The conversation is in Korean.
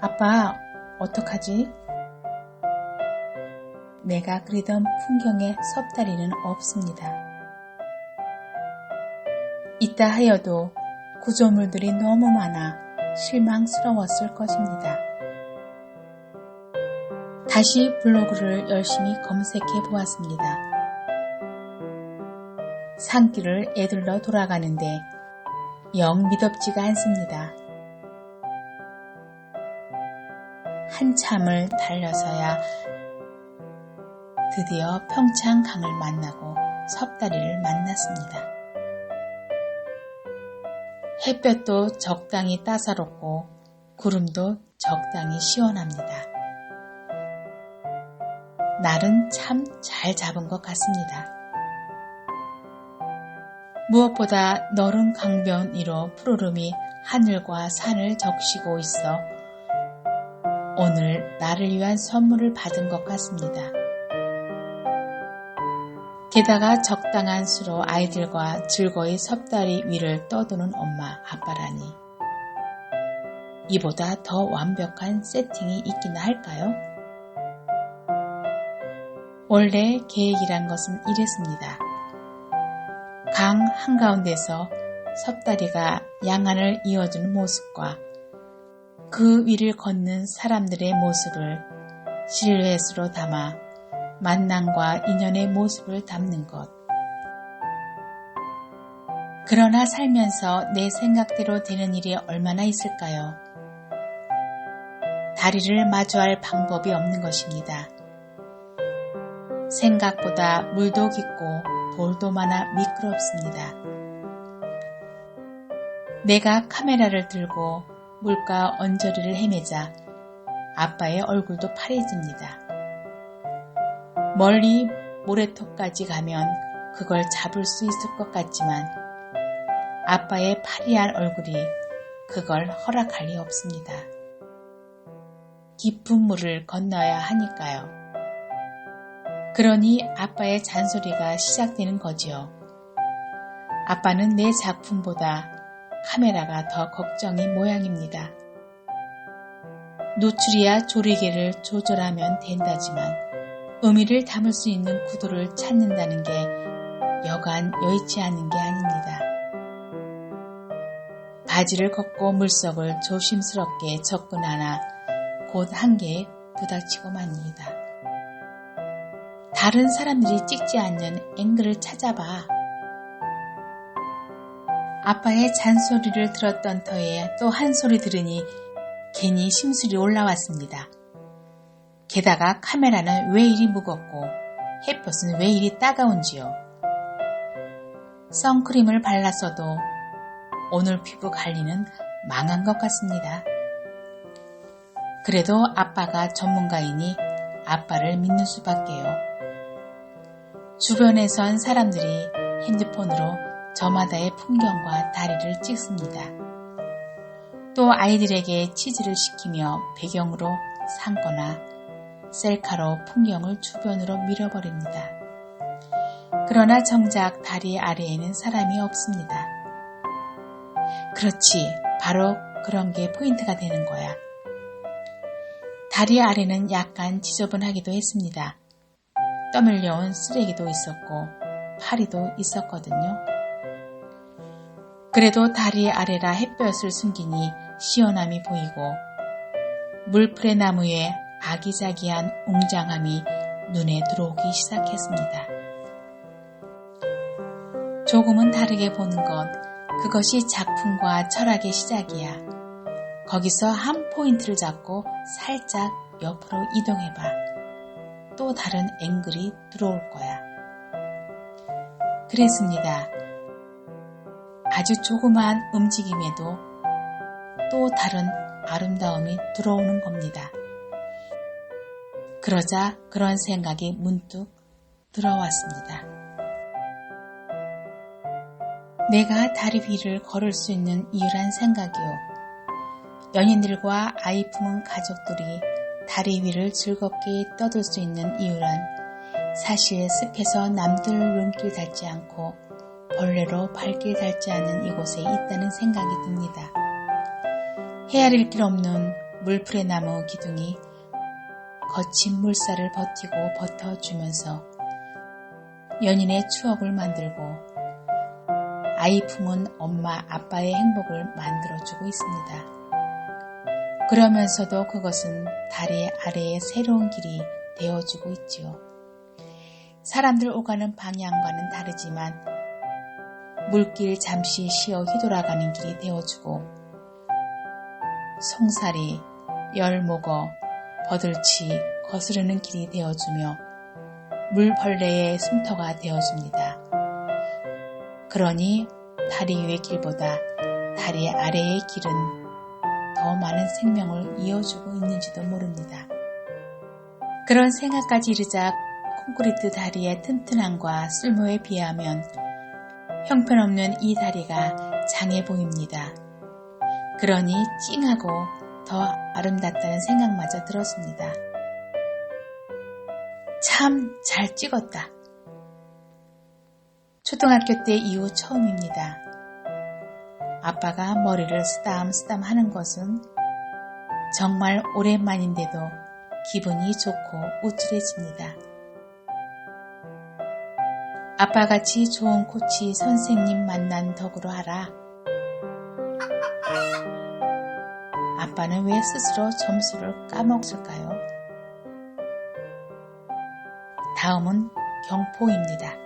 아빠, 어떡하지? 내가 그리던 풍경에 섭다리는 없습니다. 있다 하여도 구조물들이 너무 많아 실망스러웠을 것입니다. 다시 블로그를 열심히 검색해 보았습니다. 산길을 애들러 돌아가는데 영 미덥지가 않습니다. 한참을 달려서야 드디어 평창강을 만나고 섭다리를 만났습니다. 햇볕도 적당히 따사롭고 구름도 적당히 시원합니다. 날은 참 잘 잡은 것 같습니다. 무엇보다 너른 강변 위로 푸르름이 하늘과 산을 적시고 있어 오늘 나를 위한 선물을 받은 것 같습니다. 게다가 적당한 수로 아이들과 즐거이 섭다리 위를 떠도는 엄마, 아빠라니. 이보다 더 완벽한 세팅이 있기나 할까요? 원래 계획이란 것은 이랬습니다. 강 한가운데서 섭다리가 양안을 이어주는 모습과 그 위를 걷는 사람들의 모습을 실루엣으로 담아 만남과 인연의 모습을 담는 것. 그러나 살면서 내 생각대로 되는 일이 얼마나 있을까요? 다리를 마주할 방법이 없는 것입니다. 생각보다 물도 깊고 돌도 많아 미끄럽습니다. 내가 카메라를 들고 물가 언저리를 헤매자 아빠의 얼굴도 파래집니다. 멀리 모래톱까지 가면 그걸 잡을 수 있을 것 같지만 아빠의 파리한 얼굴이 그걸 허락할 리 없습니다. 깊은 물을 건너야 하니까요. 그러니 아빠의 잔소리가 시작되는 거지요. 아빠는 내 작품보다 카메라가 더 걱정인 모양입니다. 노출이야 조리개를 조절하면 된다지만 의미를 담을 수 있는 구도를 찾는다는 게 여간 여의치 않은 게 아닙니다. 바지를 걷고 물속을 조심스럽게 접근하나 곧 한계에 부닥치고 맙니다. 다른 사람들이 찍지 않는 앵글을 찾아봐. 아빠의 잔소리를 들었던 터에 또 한 소리 들으니 괜히 심술이 올라왔습니다. 게다가 카메라는 왜 이리 무겁고 햇볕은 왜 이리 따가운지요. 선크림을 발랐어도 오늘 피부 관리는 망한 것 같습니다. 그래도 아빠가 전문가이니 아빠를 믿는 수밖에요. 주변에선 사람들이 핸드폰으로 저마다의 풍경과 다리를 찍습니다. 또 아이들에게 치즈를 시키며 배경으로 삼거나 셀카로 풍경을 주변으로 밀어버립니다. 그러나 정작 다리 아래에는 사람이 없습니다. 그렇지, 바로 그런 게 포인트가 되는 거야. 다리 아래는 약간 지저분하기도 했습니다. 떠밀려온 쓰레기도 있었고 파리도 있었거든요. 그래도 다리 아래라 햇볕을 숨기니 시원함이 보이고 물풀의 나무에 아기자기한 웅장함이 눈에 들어오기 시작했습니다. 조금은 다르게 보는 건 그것이 작품과 철학의 시작이야. 거기서 한 포인트를 잡고 살짝 옆으로 이동해봐. 또 다른 앵글이 들어올 거야. 그랬습니다. 아주 조그마한 움직임에도 또 다른 아름다움이 들어오는 겁니다. 그러자 그런 생각이 문득 들어왔습니다. 내가 다리 위를 걸을 수 있는 이유란 생각이요. 연인들과 아이 품은 가족들이 다리 위를 즐겁게 떠들 수 있는 이유란 사실 습해서 남들 눈길 닿지 않고 벌레로 발길 닿지 않는 이곳에 있다는 생각이 듭니다. 헤아릴 길 없는 물풀의 나무 기둥이 거친 물살을 버티고 버텨주면서 연인의 추억을 만들고 아이 품은 엄마 아빠의 행복을 만들어주고 있습니다. 그러면서도 그것은 다리 아래의 새로운 길이 되어주고 있지요. 사람들 오가는 방향과는 다르지만 물길 잠시 쉬어 휘돌아가는 길이 되어주고 송사리, 열목어, 버들치 거스르는 길이 되어주며 물벌레의 숨터가 되어줍니다. 그러니 다리 위의 길보다 다리 아래의 길은 더 많은 생명을 이어주고 있는지도 모릅니다. 그런 생각까지 이르자 콘크리트 다리의 튼튼함과 쓸모에 비하면 형편없는 이 다리가 장해 보입니다. 그러니 찡하고 더 아름답다는 생각마저 들었습니다. 참 잘 찍었다. 초등학교 때 이후 처음입니다. 아빠가 머리를 쓰담쓰담 하는 것은 정말 오랜만인데도 기분이 좋고 우쭐해집니다. 아빠같이 좋은 코치 선생님 만난 덕으로 하라. 아빠는 왜 스스로 점수를 까먹었을까요? 다음은 경포입니다.